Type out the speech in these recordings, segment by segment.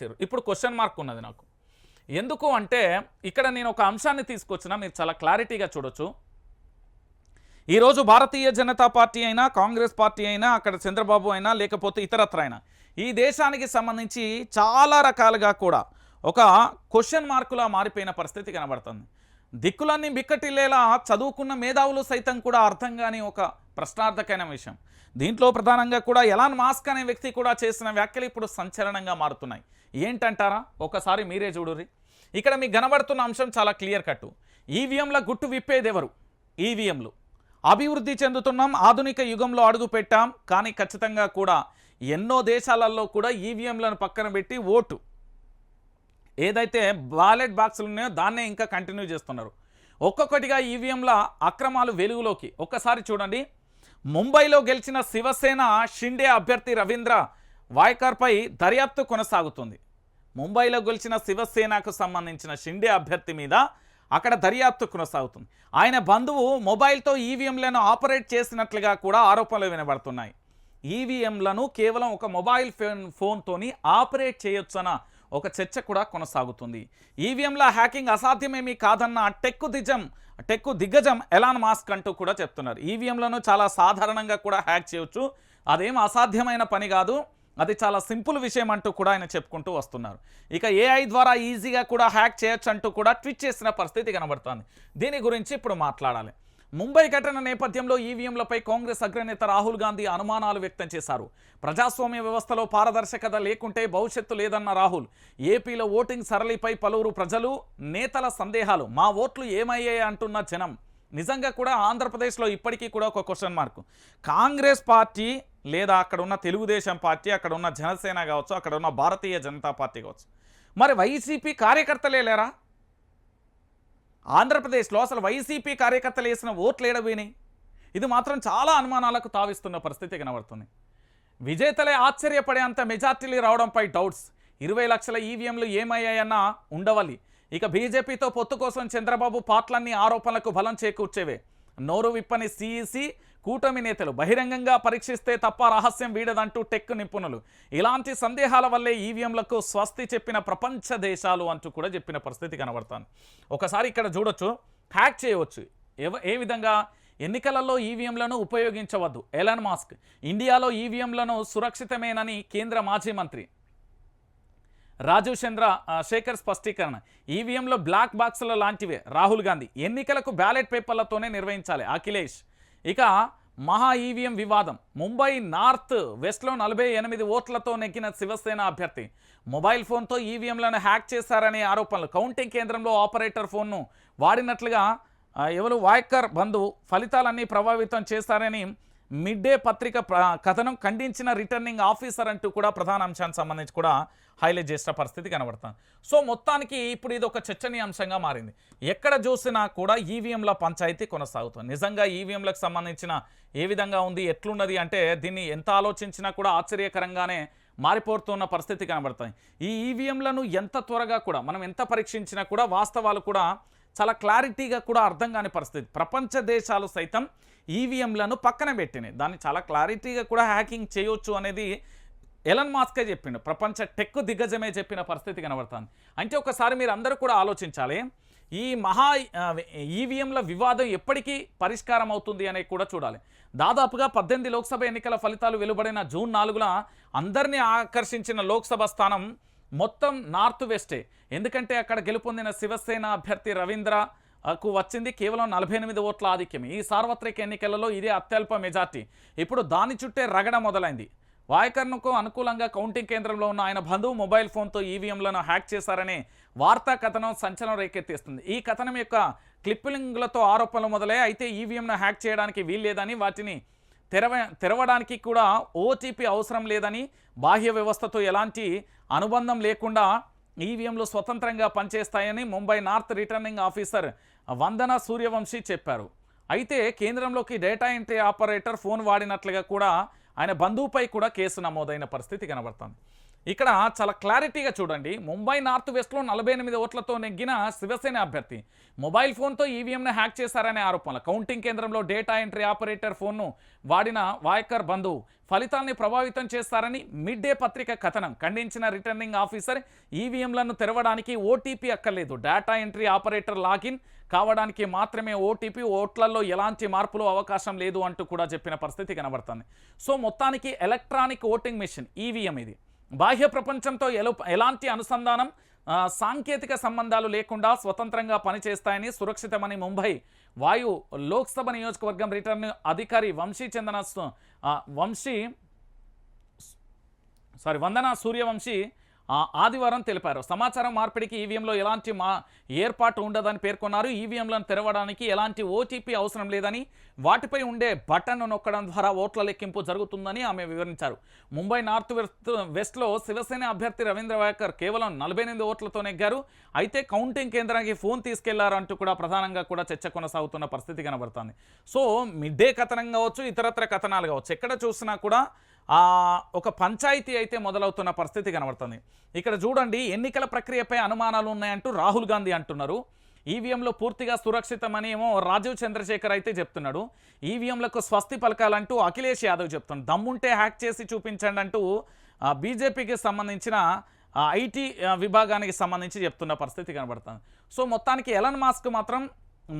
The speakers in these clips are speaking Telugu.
ఇచ్చారు. ఇప్పుడు క్వశ్చన్ మార్క్ ఉన్నది నాకు. ఎందుకు అంటే ఇక్కడ నేను ఒక అంశాన్ని తీసుకొచ్చిన మీరు చాలా క్లారిటీగా చూడొచ్చు. ఈరోజు భారతీయ జనతా పార్టీ అయినా కాంగ్రెస్ పార్టీ అయినా అక్కడ చంద్రబాబు అయినా లేకపోతే ఇతరత్ర అయినా ఈ దేశానికి సంబంధించి చాలా రకాలుగా కూడా ఒక క్వశ్చన్ మార్కులా మారిపోయిన పరిస్థితి కనబడుతుంది. దిక్కులన్నీ బిక్కటిల్లేలా చదువుకున్న మేధావులు సైతం కూడా అర్థం కాని ఒక ప్రశ్నార్థకమైన విషయం. దీంట్లో ప్రధానంగా కూడా ఎలాన్ మాస్క్ అనే వ్యక్తి కూడా చేసిన వ్యాఖ్యలు ఇప్పుడు సంచలనంగా మారుతున్నాయి. ఏంటంటారా? ఒకసారి మీరే చూడుర్రి. ఇక్కడ మీకు కనబడుతున్న అంశం చాలా క్లియర్ కట్టు. ఈవీఎంల గుట్టు విప్పేదెవరు? ఈవీఎంలు. అభివృద్ధి చెందుతున్నాం ఆధునిక యుగంలో అడుగు పెట్టాం కానీ ఖచ్చితంగా కూడా ఎన్నో దేశాలలో కూడా ఈవీఎంలను పక్కన పెట్టి ఓటు. ఏదైతే బ్యాలెట్ బాక్సులు ఉన్నాయో దాన్నే ఇంకా కంటిన్యూ చేస్తున్నారు. ఒక్కొక్కటిగా ఈవీఎంల అక్రమాలు వెలుగులోకి. ఒక్కసారి చూడండి. ముంబైలో గెలిచిన శివసేన షిండే అభ్యర్థి రవీంద్ర వాయ్కర్పై దర్యాప్తు కొనసాగుతుంది. ముంబైలో గెలిచిన శివసేనకు సంబంధించిన షిండే అభ్యర్థి మీద అక్కడ దర్యాప్తు కొనసాగుతుంది. ఆయన బంధువు మొబైల్తో ఈవీఎంలను ఆపరేట్ చేసినట్లుగా కూడా ఆరోపణలు వినబడుతున్నాయి. ఈవీఎంలను కేవలం ఒక మొబైల్ ఫోన్ ఫోన్తోని ఆపరేట్ చేయొచ్చన్న ఒక చర్చ కూడా కొనసాగుతుంది. ఈవీఎంల హ్యాకింగ్ అసాధ్యమేమీ కాదన్న టెక్కు దిజం టెక్కు దిగ్గజం ఎలాన్ మాస్క్ అంటూ కూడా చెప్తున్నారు. ఈవీఎంలను చాలా సాధారణంగా కూడా హ్యాక్ చేయొచ్చు. అదేం అసాధ్యమైన పని కాదు. అది చాలా సింపుల్ విషయం అంటూ కూడా ఆయన చెప్పుకుంటూ వస్తున్నారు. ఇక ఏఐ ద్వారా ఈజీగా కూడా హ్యాక్ చేయొచ్చు అంటూ కూడా ట్వీట్ చేసిన పరిస్థితి కనబడుతుంది. దీని గురించి ఇప్పుడు మాట్లాడాలి. ముంబై ఘటన నేపథ్యంలో ఈవీఎంలపై కాంగ్రెస్ అగ్రనేత రాహుల్ గాంధీ అనుమానాలు వ్యక్తం చేశారు. ప్రజాస్వామ్య వ్యవస్థలో పారదర్శకత లేకుంటే భవిష్యత్తు లేదన్న రాహుల్ ఏపీలో ఓటింగ్ సరళిపై పలువురు ప్రజలు నేతల సందేహాలు మా ఓట్లు ఏమయ్యాయి అంటున్న జనం. నిజంగా కూడా ఆంధ్రప్రదేశ్లో ఇప్పటికీ కూడా ఒక క్వశ్చన్ మార్క్ కాంగ్రెస్ పార్టీ లేదా అక్కడ ఉన్న తెలుగుదేశం పార్టీ అక్కడ ఉన్న జనసేన కావచ్చు అక్కడ ఉన్న భారతీయ జనతా పార్టీ కావచ్చు. మరి వైసీపీ కార్యకర్తలే లేరా? ఆంధ్రప్రదేశ్లో అసలు వైసీపీ కార్యకర్తలు వేసిన ఓట్లు ఏడబోయినాయి ఇది మాత్రం చాలా అనుమానాలకు తావిస్తున్న పరిస్థితి కనబడుతుంది. విజేతలే ఆశ్చర్యపడేంత మెజార్టీలు రావడంపై డౌట్స్. ఇరవై లక్షల ఈవీఎంలు ఏమయ్యాయన్న ఉండవలి ఇక బీజేపీతో పొత్తు కోసం చంద్రబాబు పాట్లన్నీ ఆరోపణలకు బలం చేకూర్చేవే. నోరు విప్పని సీఈసీ కూటమి నేతలు బహిరంగంగా పరీక్షిస్తే తప్ప రహస్యం వీడదంటూ టెక్ నిపుణులు. ఇలాంటి సందేహాల వల్లే ఈవీఎంలకు స్వస్తి చెప్పిన ప్రపంచ దేశాలు అంటూ కూడా చెప్పిన పరిస్థితి కనబడుతుంది ఒకసారి ఇక్కడ చూడొచ్చు హ్యాక్ చేయవచ్చు. ఏ విధంగా? ఎన్నికలలో ఈవీఎంలను ఉపయోగించవద్దు. Elon Musk. ఇండియాలో ఈవీఎంలను సురక్షితమేనని కేంద్ర మాజీ మంత్రి రాజీవ్ చంద్ర శేఖర్ స్పష్టీకరణ. ఈవీఎంలో బ్లాక్ బాక్సుల లాంటివే. రాహుల్ గాంధీ ఎన్నికలకు బ్యాలెట్ పేపర్లతోనే నిర్వహించాలి. అఖిలేష్. ఇక మహా ఈవీఎం వివాదం. ముంబై నార్త్ వెస్ట్లో నలభై ఎనిమిది ఓట్లతో నెగ్గిన శివసేన అభ్యర్థి. మొబైల్ ఫోన్తో ఈవీఎంలను హ్యాక్ చేశారనే ఆరోపణలు. కౌంటింగ్ కేంద్రంలో ఆపరేటర్ ఫోన్ను వాడినట్లుగా ఎవరు వాయక్కర్ బంధువు ఫలితాలన్నీ ప్రభావితం చేశారని మిడ్ డే పత్రిక కథనం ఖండించిన రిటర్నింగ్ ఆఫీసర్ అంటూ కూడా ప్రధాన అంశానికి సంబంధించి కూడా హైలైట్ చేసిన పరిస్థితి కనబడుతుంది. సో మొత్తానికి ఇప్పుడు ఇది ఒక చర్చనీయాంశంగా మారింది. ఎక్కడ చూసినా కూడా ఈవీఎంల పంచాయతీ కొనసాగుతుంది. నిజంగా ఈవీఎంలకు సంబంధించిన ఏ విధంగా ఉంది ఎట్లున్నది అంటే దీన్ని ఎంత ఆలోచించినా కూడా ఆశ్చర్యకరంగానే మారిపోతున్న పరిస్థితి కనబడుతుంది. ఈ ఈవీఎంలను ఎంత త్వరగా కూడా మనం ఎంత పరీక్షించినా కూడా వాస్తవాలు కూడా చాలా క్లారిటీగా కూడా అర్థం కాని పరిస్థితి. ప్రపంచ దేశాలు సైతం ఈవీఎంలను పక్కన పెట్టినాయి. దాన్ని చాలా క్లారిటీగా కూడా హ్యాకింగ్ చేయొచ్చు అనేది ఎలన్ మాస్కే చెప్పిండు. ప్రపంచ టెక్ దిగ్గజమే చెప్పిన పరిస్థితి కనబడుతుంది. అంటే ఒకసారి మీరు అందరూ కూడా ఆలోచించాలి. ఈ మహా ఈవీఎంల వివాదం ఎప్పటికీ పరిష్కారం అవుతుంది అనేది కూడా చూడాలి. దాదాపుగా పద్దెనిమిది లోక్సభ ఎన్నికల ఫలితాలు వెలువడిన జూన్ నాలుగున అందరినీ ఆకర్షించిన లోక్సభ స్థానం మొత్తం నార్త్ వెస్టే. ఎందుకంటే అక్కడ గెలుపొందిన శివసేన అభ్యర్థి రవీంద్ర కు వచ్చింది కేవలం నలభై ఎనిమిది ఓట్ల ఆధిక్యం ఈ సార్వత్రిక ఎన్నికలలో ఇదే అత్యల్ప మెజార్టీ. ఇప్పుడు దాని చుట్టే రగడ మొదలైంది. వాయకర్ణకు అనుకూలంగా కౌంటింగ్ కేంద్రంలో ఉన్న ఆయన బంధువు మొబైల్ ఫోన్తో ఈవీఎంలను హ్యాక్ చేశారనే వార్తా కథనం సంచలనం రేకెత్తిస్తుంది. ఈ కథనం యొక్క క్లిప్పింగ్లతో ఆరోపణలు మొదలై అయితే ఈవీఎంను హ్యాక్ చేయడానికి వీల్లేదని వాటిని తెరవ తెరవడానికి కూడా ఓటీపీ అవసరం లేదని బాహ్య వ్యవస్థతో ఎలాంటి అనుబంధం లేకుండా ఈవీఎంలు స్వతంత్రంగా పనిచేస్తాయని Mumbai north returning officer Vandana Suryavanshi చెప్పారు. అయితే కేంద్రంలోకి డేటా ఎంట్రీ ఆపరేటర్ ఫోన్ వాడినట్లుగా కూడా ఆయన బంధువుపై కూడా కేసు నమోదైన పరిస్థితి కనబడుతుంది. ఇక్కడ చాలా క్లారిటీగా చూడండి. ముంబై నార్త్ వెస్ట్లో నలభై ఎనిమిది ఓట్లతో నెగ్గిన శివసేన అభ్యర్థి. మొబైల్ ఫోన్తో ఈవీఎంను హ్యాక్ చేశారనే ఆరోపణలు. కౌంటింగ్ కేంద్రంలో డేటా ఎంట్రీ ఆపరేటర్ ఫోన్ను వాడిన వాయకర్ బంధువు ఫలితాల్ని ప్రభావితం చేస్తారని మిడ్ డే పత్రిక కథనం. ఖండించిన రిటర్నింగ్ ఆఫీసర్ ఈవీఎంలను తెరవడానికి ఓటీపీ అక్కర్లేదు. డేటా ఎంట్రీ ఆపరేటర్ లాగిన్ కావడానికి మాత్రమే ఓటీపీ ఓట్లలో ఎలాంటి మార్పులు అవకాశం లేదు అంటూ కూడా చెప్పిన పరిస్థితి కనబడుతుంది. సో మొత్తానికి ఎలక్ట్రానిక్ ఓటింగ్ మెషిన్ ఈవీఎం ఇది. బాహ్య ప్రపంచంతో ఎలాంటి అనుసంధానం సాంకేతిక సంబంధాలు లేకుండా స్వతంత్రంగా పనిచేస్తాయని సురక్షితమని ముంబై వాయు లోక్సభ నియోజకవర్గం రిటర్న్ అధికారి వంశీ చందన వంశీ సారీ వందన సూర్యవంశీ ఆదివారం తెలిపారు. సమాచారం మార్పిడికి ఈవీఎంలో ఎలాంటి మా ఏర్పాటు ఉండదని పేర్కొన్నారు. ఈవీఎంలను తెరవడానికి ఎలాంటి ఓటీపీ అవసరం లేదని వాటిపై ఉండే బటన్ను నొక్కడం ద్వారా ఓట్ల లెక్కింపు జరుగుతుందని ఆమె వివరించారు. ముంబై నార్త్ వెస్ట్ వెస్ట్లో శివసేన అభ్యర్థి రవీంద్ర వాకర్ కేవలం నలభై ఎనిమిది ఓట్లతో నెగ్గారు. అయితే కౌంటింగ్ కేంద్రానికి ఫోన్ తీసుకెళ్ళారంటూ కూడా ప్రధానంగా కూడా చర్చ కొనసాగుతున్న పరిస్థితి కనబడుతుంది. సో మిడ్ డే కథనం కావచ్చు ఇతరత్ర కథనాలు కావచ్చు ఎక్కడ చూసినా కూడా ఒక పంచాయతీ అయితే మొదలవుతున్న పరిస్థితి కనబడుతుంది. ఇక్కడ చూడండి ఎన్నికల ప్రక్రియపై అనుమానాలు ఉన్నాయంటూ రాహుల్ గాంధీ అంటున్నారు. ఈవీఎంలో పూర్తిగా సురక్షితమని ఏమో రాజీవ్ చంద్రశేఖర్ అయితే చెప్తున్నాడు. ఈవీఎంలకు స్వస్తి పలకాలంటూ అఖిలేష్ యాదవ్ చెప్తున్నాడు దమ్ముంటే హ్యాక్ చేసి చూపించండి అంటూ బీజేపీకి సంబంధించిన ఐటీ విభాగానికి సంబంధించి చెప్తున్న పరిస్థితి కనబడుతుంది. సో మొత్తానికి ఎలన్ మాస్క్ మాత్రం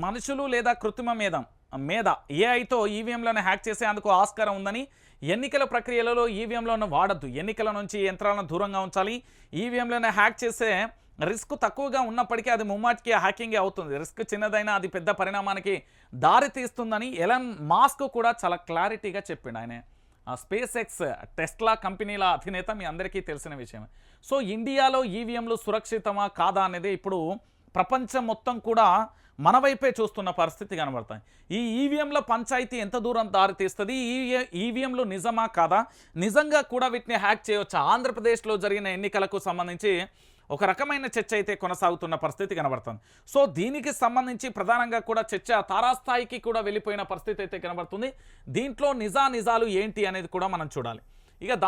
మనుషులు లేదా కృత్రిమ మేధం? మీద ఏఐతో ఈవీఎంలను హ్యాక్ చేసేందుకు ఆస్కారం ఉందని ఎన్నికల ప్రక్రియలలో ఈవీఎంలను వాడద్దు. ఎన్నికల నుంచి యంత్రాలను దూరంగా ఉంచాలి. ఈవీఎంలను హ్యాక్ చేసే రిస్క్ తక్కువగా ఉన్నప్పటికీ అది ముమ్మాటికి హ్యాకింగ్ అవుతుంది. రిస్క్ చిన్నదైనా అది పెద్ద పరిణామానికి దారి తీస్తుందని ఎలన్ మాస్క్ కూడా చాలా క్లారిటీగా చెప్పిండు ఆయన. ఆ స్పేస్ ఎక్స్ టెస్లా కంపెనీల అధినేత మీ అందరికీ తెలిసిన విషయం సో ఇండియాలో ఈవీఎంలు సురక్షితమా కాదా అనేది ఇప్పుడు ప్రపంచం మొత్తం కూడా మన వైపే చూస్తున్న పరిస్థితి కనబడతాయి. ఈ ఈవీఎంల పంచాయతీ ఎంత దూరం దారి తీస్తుంది? ఈ ఈవీఎంలు నిజమా కాదా? నిజంగా కూడా వీటిని హ్యాక్ చేయవచ్చు ఆంధ్రప్రదేశ్లో జరిగిన ఎన్నికలకు సంబంధించి ఒక రకమైన చర్చ అయితే కొనసాగుతున్న పరిస్థితి కనబడుతుంది. సో దీనికి సంబంధించి ప్రధానంగా కూడా చర్చ తారాస్థాయికి కూడా వెళ్ళిపోయిన పరిస్థితి అయితే కనబడుతుంది. దీంట్లో నిజా నిజాలు ఏంటి అనేది కూడా మనం చూడాలి. ఇక